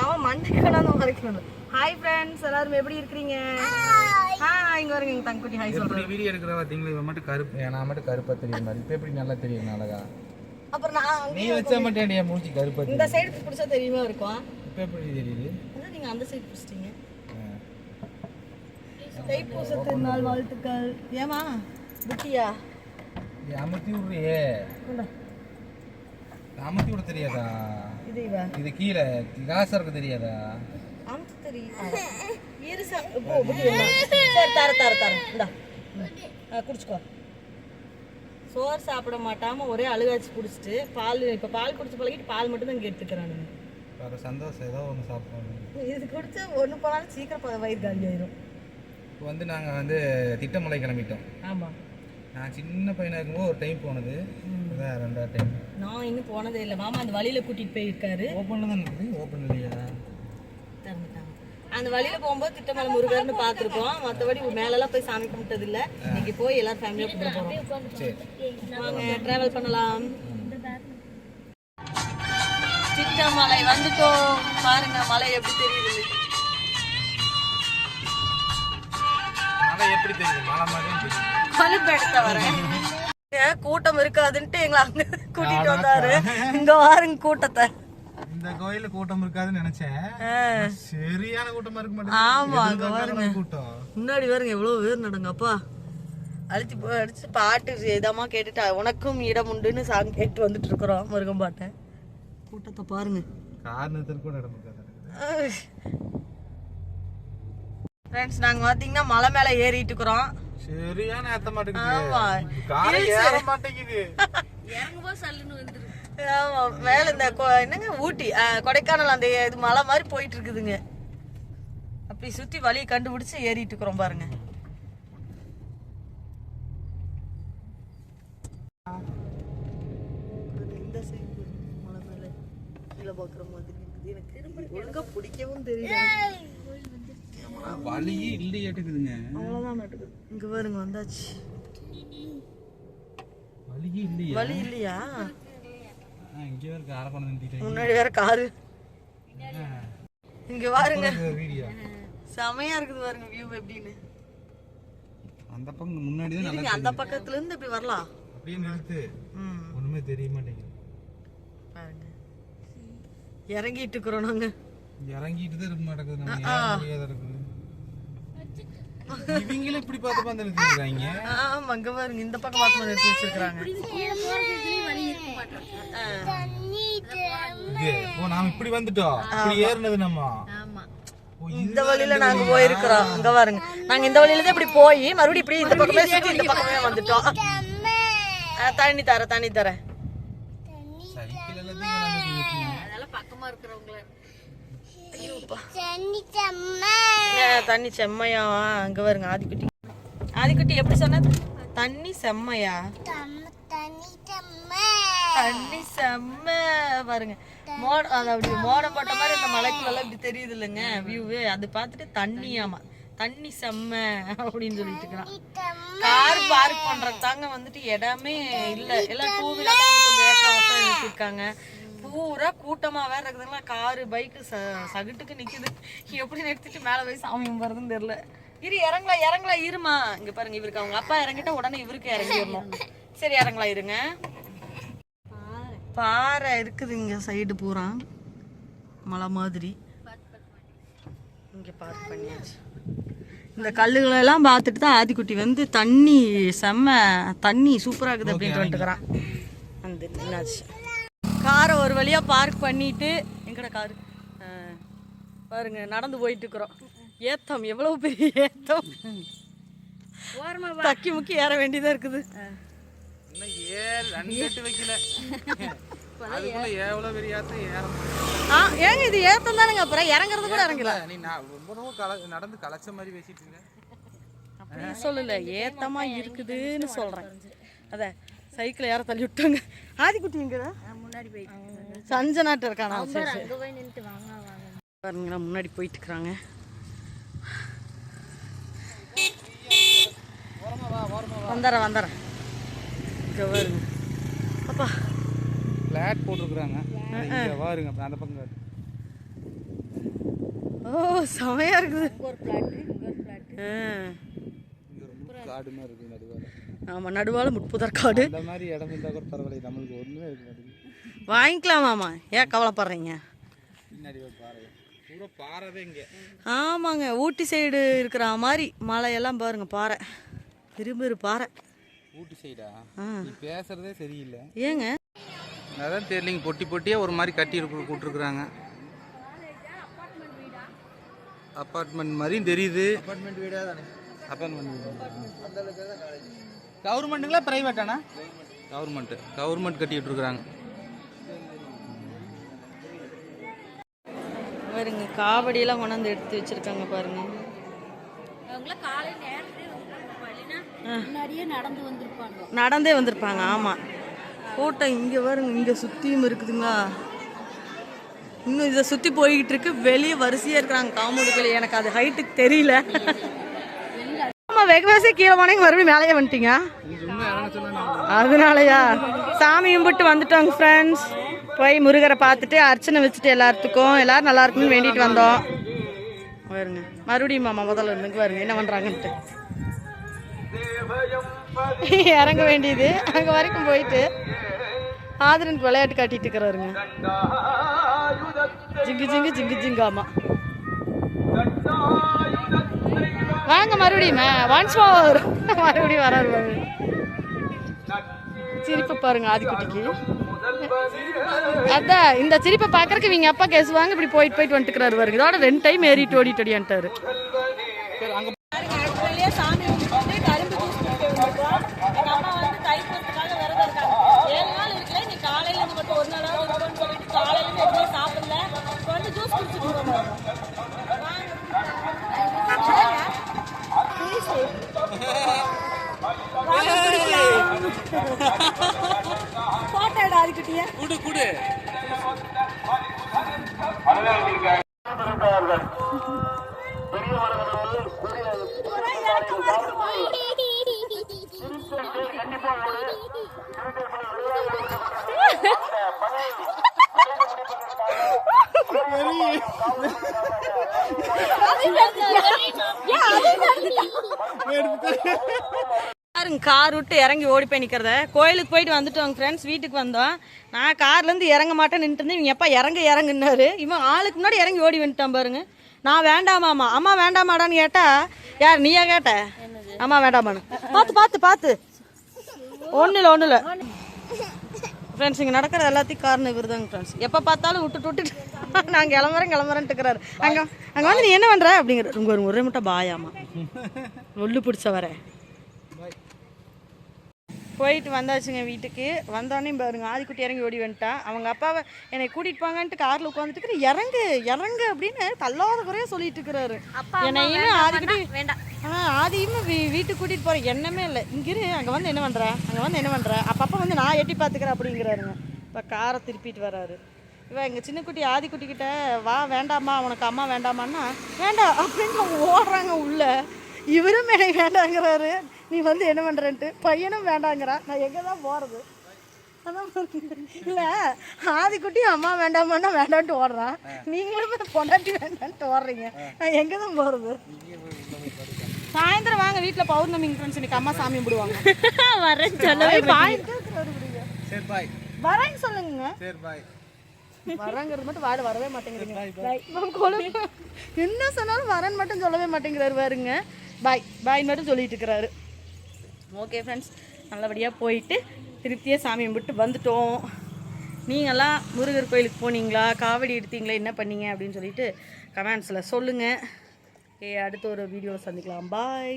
அவன் மண்டைக்கு கொண்டாந்து மறைக்கணும் ஹாய் ஃப்ரெண்ட்ஸ் எல்லாரும் எப்படி இருக்கிறீங்க? ஹாய் இங்க வருங்க எங்க தங்கக்குட்டி ஹாய் சொல்றேன் வீடியோ எடுக்கிற பார்த்தீங்களா? இவன் மட்டும் கருப்பு நான் மட்டும் கருப்பா தெரியுற மாதிரி. இப்போ எப்படி நல்லா தெரியும் அழகா? அப்புறம் நான் நீ வச்சா மட்டும் என் மூஞ்சி கருப்பா இந்த சைடு பிடிச்சா தெரியுமா இருக்கும்? இப்போ எப்படி தெரியுது? அதான் நீங்க அந்த சைடு பிடிச்சிட்டீங்க? ஆ. தைப்பூச திருநாள் வாழ்த்துக்கள். ஏமா புட்டியா? நீ அமுத்தி விடுறியே. அமுத்தி விட தெரியாதா? இது கீழே காசு இருக்க தெரியாதா? அமுத்து தெரியுமா இருசா போ சரி தர தர தர இந்தா. ஆ, குடிச்சுக்கோ. சோறு சாப்பிட மாட்டாம ஒரே அழுகாச்சு குடிச்சிட்டு பால் இப்ப பால் குடிச்சு பழகிட்டு பால் மட்டும் தான் இங்க எடுத்துக்கிறானுங்க வேற சந்தோஷம் ஏதோ ஒன்று சாப்பிடணும். இது குடிச்சா ஒண்ணு போனாலும் சீக்கிரம் வயிறு காலி ஆயிரும். இப்போ வந்து நாங்கள் வந்து திட்டமலை கிளம்பிட்டோம். ஆமா. நான் சின்ன பையனாக இருக்கும்போது ஒரு டைம் போனது. இதான் ரெண்டாவது டைம் நான் இன்னும் போனதே இல்லை. மாமா அந்த வழியில கூட்டிட்டு போயிருக்காரு. ஓப்பனில் தான் இருக்குது ஓப்பன் இல்லையா? திறந்துட்டாங்க. அந்த வழியில போகும்போது திட்டமலை முருகர்னு பார்த்துருக்கோம். மற்றபடி மேலெல்லாம் போய் சாமி கும்பிட்டது இல்ல இன்னைக்கு போய் எல்லாரும் ஃபேமிலியா கும்பிட போறோம். சரி. வாங்க டிராவல் பண்ணலாம். சின்னமலை வந்துட்டோம். பாருங்க மலை எப்படி தெரியுது? மழை எப்படி தெரியுது? மழை மாதிரி கொழுப்பு எடுத்த வரேன் கூட்டம் இருக்காதுன்ட்டு எங்களை அங்க கூட்டிட்டு வந்தாரு. இங்க பாருங்க கூட்டத்தை. இந்த கோயில்ல கூட்டம் இருக்காதுன்னு நினைச்சேன். சரியான கூட்டமா இருக்க ஆமா, அங்க மாட்டேங்குது கூட்டம். முன்னாடி பாருங்க எவ்வளவு பேர் நடங்கப்பா அழிச்சு அடிச்சு பாட்டு இதமா கேட்டுட்டு உனக்கும் இடம் உண்டுன்னு சாங் கேட்டு வந்துட்டு இருக்கிறோம் முருகன் பாட்டை. கூட்டத்தை பாருங்க. காரணத்திற்கு கூட இடம் ஃப்ரெண்ட்ஸ் நாங்க பாத்தீங்கன்னா மலை மேல ஏறிட்டு இருக்கிறோம். சரியான ஏத்த. மாட்டேங்குது. ஆமா. மேல இந்த கொ- என்னங்க ஊட்டி கொடைக்கானல் அந்த இது மலை மாதிரி போயிட்டு இருக்குதுங்க. அப்படி சுத்தி வழியை கண்டுபிடிச்சு ஏறிட்டு இருக்கிறோம் பாருங்க. இந்த side மலை மேல கீழே மாதிரி இருக்குது. எனக்கு ஒழுங்கா பிடிக்கவும் தெரியல. வழியே இல்லையாட்டுக்குதுங்க அவ்வளோதான் நட்டுக்குது இங்க பாருங்க வந்தாச்சு. வழியே இல்லையா. வழி இல்லையா? இங்கே வேற காரை கொண்டு நிறுத்திட்டேன். முன்னாடி வேற காரு. இங்க பாருங்க. வீடியோ. செமையா இருக்குது பாருங்க வியூ எப்படின்னு. அந்த பக்கம் முன்னாடி தான் அந்த பக்கத்துல இருந்து இப்படி வரலாம். அப்படியே நிறுத்து. ஒண்ணுமே தெரிய மாட்டேங்குது. பாருங்க. இறங்கிட்டு இருக்கிறோம் நாங்க. இறங்கிட்டு தான் இருக்க மாட்டேங்குது நம்ம. முடியாத இருக்குது இவங்களும் இப்படி பார்த்து பார்த்து நிறுத்திருக்காங்க ஆமா இங்க பாருங்க இந்த பக்கம் பார்த்து நிறுத்தி வச்சிருக்காங்க ஓ நாம இப்படி வந்துட்டோம். இப்படி ஏறினது நம்ம. இந்த வழியில நாங்க போயிருக்கிறோம். இங்க பாருங்க. நாங்க இந்த வழியில தான் இப்படி போய் மறுபடியும் இப்படி இந்த பக்கமே சுத்தி இந்த பக்கமே வந்துட்டோம். தண்ணி தர தண்ணி தரேன் சைக்கிள் கொண்டாந்து நிறுத்தினோம். தண்ணி செம்மையா? அங்க பாருங்க ஆதிக்குட்டி. ஆதிக்குட்டி எப்படி சொன்னது? தண்ணி செம்மையா? தண்ணி செம்ம. பாருங்க மோட அது அப்படி மோடம் போட்ட மாதிரி இந்த மலைக்குள்ள இப்படி தெரியுது இல்லைங்க வியூவு அது பார்த்துட்டு தண்ணியாமா. தண்ணி செம்ம அப்படின்னு சொல்லிட்டு இருக்கிறான் கார் பார்க் பண்றது தாங்க வந்துட்டு இடமே இல்ல. எல்லாம் டூ வீலர் நிறுத்திருக்காங்க பூரா கூட்டமா வேற இருக்குதுங்களா? காரு பைக்கு சகுட்டுக்கு நிக்குது. எப்படி நிறுத்திட்டு மேல போய் சாமி கும்பிட்றதுன்னு தெரியல. இரு இறங்கலா இறங்கலா இருமா. இங்க பாருங்க இவருக்கு அவங்க அப்பா இறங்கிட்டா உடனே இவருக்கு இறங்கிடணும் சரி இறங்கலா இருங்க. பாறை இருக்குது இங்க சைடு பூரா. மலை மாதிரி. இங்க பார்க் பண்ணியாச்சு. இந்த கல்லுகளை எல்லாம் பார்த்துட்டு தான் ஆதிக்குட்டி வந்து தண்ணி செம்ம தண்ணி சூப்பரா இருக்குது அப்படின்ட்டு வந்துட்டுக்கிறான் வந்து என்னாச்சு காரை ஒரு வழியா பார்க் பண்ணிட்டு எங்கட காரு? பாருங்க நடந்து போயிட்டு இருக்கிறோம் ஏத்தம் எவ்வளவு பெரிய ஏத்தம். தக்கி முக்கி ஏற வேண்டியதா இருக்குது. ஏங்க இது ஏத்தம் தானுங்க அப்புறம் இறங்குறது கூட இறங்கல. நீ நான் ரொம்ப ரொம்ப கல நடந்து களைச்ச மாதிரி பேசிட்டு இருக்க. அப்படி சொல்லல ஏத்தமா இருக்குதுன்னு சொல்றேன். அத சைக்கிள் யார தள்ளி விட்டாங்க. ஆதிக்குட்டி எங்க முன்னாடி போயிட்டு சஞ்சனாட்டு இருக்கானா சரி சரி. பாருங்களா முன்னாடி போயிட்டு இருக்கிறாங்க வந்துடுறேன் வந்துடுறேன் இங்க பாருங்க. அப்பா. பிளாட் போட்டிருக்குறாங்க. இங்க பாருங்க அந்த பக்கம். ஓ செமையா இருக்குது. காடு மாதிரி இருக்கு நடுவால ஆமா நடுவால முட்புதர் காடு இந்த மாதிரி இடம் இருந்தா கூட பரவாயில்ல நம்மளுக்கு ஒண்ணுமே இருக்க மாட்டேங்குது வாங்கிக்கலாமாமா ஏன் கவலைப்படுறீங்க? பின்னாடி ஒரு பாறை பூரா பாறவே இங்க. ஆமாங்க ஊட்டி சைடு இருக்கிற மாதிரி மலையெல்லாம் பாருங்க பாறை. இரும்பு பாறை. ஊட்டி சைடா ஆ. நீ பேசுறதே சரியில்லை. ஏங்க? அதான் தெரியலிங்க பொட்டி பொட்டியா ஒரு மாதிரி கட்டி இருக்கு கூட்டிருக்குறாங்க அப்பார்ட்மெண்ட் மாதிரியும் தெரியுது அப்பார்ட்மெண்ட் வீடா தானே? அப்பார்ட்மெண்ட் கவர்மெண்ட்டுங்களா பிரைவேட்டானா கவர்மெண்ட். கவர்மெண்ட் கட்டிட்டு இருக்கிறாங்க. பாருங்க காவடியெல்லாம் கொண்டாந்து எடுத்து வச்சிருக்காங்க பாருங்க. நடந்து வந்திருப்பாங்க. நடந்தே வந்திருப்பாங்க ஆமா. கூட்டம் இங்க பாருங்க இங்க சுத்தியும் இருக்குதுங்களா. இன்னும் இதை சுத்தி போய்கிட்டு இருக்கு வெளியே வரிசையா இருக்கிறாங்க காம்பவுண்டுக்குள்ள எனக்கு அது ஹைட்டுக்கு தெரியல. ஆமா வெகுவாசி கீழே போனீங்க மறுபடியும் மேலேயே வந்துட்டீங்க? அதனாலயா? சாமி கும்பிட்டு வந்துட்டோங்க ஃப்ரெண்ட்ஸ் போய் முருகரை பார்த்துட்டு அர்ச்சனை வச்சுட்டு எல்லாத்துக்கும் எல்லாரும் நல்லா இருக்குன்னு வேண்டிட்டு வந்தோம். வருங்க மறுபடியும் மாமா முதல்ல இருந்து வருங்க என்ன பண்றாங்கன்ட்டு. இறங்க வேண்டியது. அங்க வரைக்கும் போயிட்டு ஆதரனுக்கு விளையாட்டு காட்டிட்டு இருக்கிறாருங்க. ஜிங்கு ஜிங்கு ஜிங்கு ஜிங்காமா வாங்க மறுபடியும் ஒன்ஸ் மோர் மறுபடியும் வராது பாரு. சிரிப்பை பாருங்க ஆதிக்குட்டிக்கு. அதான் இந்த சிரிப்பை பார்க்கறதுக்கு இவங்க அப்பா கேசுவாங்க இப்படி போயிட்டு போயிட்டு வந்துட்டுக்கிறாரு வருங்க இதோட ரெண்டு டைம் ஏறிட்டு ஓடிட்டு ஓடியான்ட்டாரு சாமி கும்பிட்டு கரும்பு நாள் காலையில மட்டும் ஒரு நாளாவது சொல்லிட்டு காலையில எதுவுமே சாப்பிடல. இப்போ வந்து ஜூஸ் குடிச்சிட்டு அதுக்கிட்டியா குடு குடு. பாருங்க கார் விட்டு இறங்கி ஓடி போய் நிக்கிறத. கோயிலுக்கு போயிட்டு வந்துட்டோங்க ஃப்ரெண்ட்ஸ் வீட்டுக்கு வந்தோம். நான் கார்ல இருந்து இறங்க மாட்டேன் நின்று இருந்தேன். இவங்க எப்பா இறங்க இறங்குனாரு இவன் ஆளுக்கு முன்னாடி இறங்கி ஓடி வந்துட்டான் பாருங்க. நான் வேண்டாமாமா அம்மா? வேண்டாமாடான்னு கேட்டா யார் நீயா கேட்ட? அம்மா வேண்டாமான்னு. பார்த்து பார்த்து பார்த்து. ஒன்றும் இல்லை ஒன்றும் இல்லை ஃப்ரெண்ட்ஸ் இங்கே நடக்கிற எல்லாத்தையும் காரணம் இவர் தாங்க ஃப்ரெண்ட்ஸ் எப்போ பார்த்தாலும் விட்டுட்டு விட்டுட்டு நான் கிளம்புறேன் கிளம்புறேன்ட்டு இருக்கிறாரு. அங்கே அங்கே வந்து நீ என்ன பண்ணுற அப்படிங்கிற உங்க ஒரு ஒரே மட்டும் பாயாமா ஒல்லு பிடிச்ச வரேன் போயிட்டு வந்தாச்சுங்க வீட்டுக்கு. வந்தோடனே பாருங்க ஆதிக்குட்டி இறங்கி ஓடி வந்துட்டான் அவங்க அப்பாவை என்னை கூட்டிட்டு போங்கன்ட்டு கார்ல உட்காந்துட்டு இறங்கு இறங்கு அப்படின்னு தள்ளாத குறைய சொல்லிட்டு இருக்கிறாரு. என்னையும் ஆதிக்குட்டி வேண்டாம் ஆ ஆதியும் வீ வீட்டுக்கு கூட்டிட்டு போற எண்ணமே இல்லை. இங்கிரு அங்க வந்து என்ன பண்ற? அங்க வந்து என்ன பண்ற? அப்பப்ப வந்து நான் எட்டி பாத்துக்கிறேன் அப்படிங்கிறாருங்க. இப்ப காரை திருப்பிட்டு வராரு. இவ எங்க சின்ன குட்டி ஆதிக்குட்டி கிட்ட வா வேண்டாமா உனக்கு அம்மா வேண்டாமான்னா வேண்டாம் அப்படின்னு அவங்க ஓடுறாங்க உள்ள. இவரும் என்னை வேண்டாங்கிறாரு. நீ வந்து என்ன பண்றேன்ட்டு? பையனும் வேண்டாங்கிறான் நான் எங்க தான் போறது? அதான் இல்லை ஆதிக்குட்டி அம்மா வேண்டாமான்னா வேண்டான்ட்டு ஓடுறான் நீங்களும் பொண்டாட்டி வேண்டான்ட்டு ஓடுறீங்க. நான் எங்கே தான் போகிறது சாயந்தரம் வாங்க வீட்டில் ஃப்ரெண்ட்ஸ் இன்னைக்கு அம்மா சாமி கும்பிடுவாங்க. வரேன்னு சொல்லவே இப்படிங்க. சரி பாய் வரேன்னு சொல்லுங்க. சரி பாய் வரங்கிறது மட்டும் வாட வரவே மாட்டேங்கிறீங்க. என்ன சொன்னாலும் வரேன்னு மட்டும் சொல்லவே மாட்டேங்கிறாரு பாருங்க. பாய் பாய் மட்டும் சொல்லிட்டு இருக்கிறாரு. ஓகே ஃப்ரெண்ட்ஸ் நல்லபடியாக போயிட்டு திருப்தியாக சாமி கும்பிட்டு வந்துட்டோம். நீங்களாம் முருகர் கோயிலுக்கு போனீங்களா? காவடி எடுத்தீங்களா? என்ன பண்ணீங்க? அப்படின்னு சொல்லிட்டு கமெண்ட்ஸில் சொல்லுங்கள் ஓகே அடுத்த ஒரு வீடியோவில் சந்திக்கலாம். பாய்